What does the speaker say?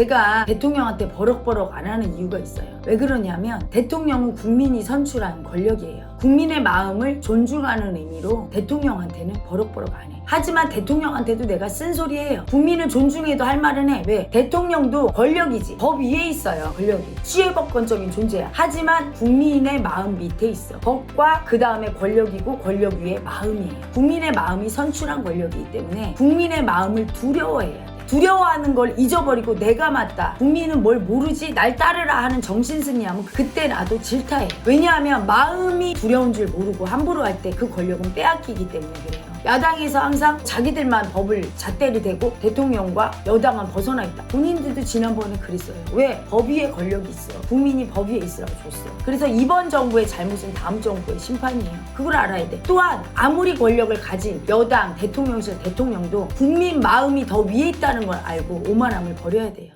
제가 대통령한테 버럭버럭 안 하는 이유가 있어요. 왜 그러냐면 대통령은 국민이 선출한 권력이에요. 국민의 마음을 존중하는 의미로 대통령한테는 버럭버럭 안 해. 하지만 대통령한테도 내가 쓴소리해요. 국민을 존중해도 할 말은 해. 왜? 대통령도 권력이지. 법 위에 있어요. 권력이. 시혜법권적인 존재야. 하지만 국민의 마음 밑에 있어. 법과 그 다음에 권력이고 권력 위에 마음이에요. 국민의 마음이 선출한 권력이기 때문에 국민의 마음을 두려워해야 돼. 두려워하는 걸 잊어버리고 내가 맞다. 국민은 뭘 모르지? 날 따르라 하는 정신승리하면 그때 나도 질타해. 왜냐하면 마음이 두려운 줄 모르고 함부로 할 때 그 권력은 빼앗기기 때문에 그래요. 야당에서 항상 자기들만 법을 잣대를 대고 대통령과 여당은 벗어나 있다. 본인들도 지난번에 그랬어요. 왜? 법 위에 권력이 있어. 국민이 법 위에 있으라고 줬어. 그래서 이번 정부의 잘못은 다음 정부의 심판이에요. 그걸 알아야 돼. 또한 아무리 권력을 가진 여당, 대통령실 대통령도 국민 마음이 더 위에 걸 알고 오만함을 버려야 돼요.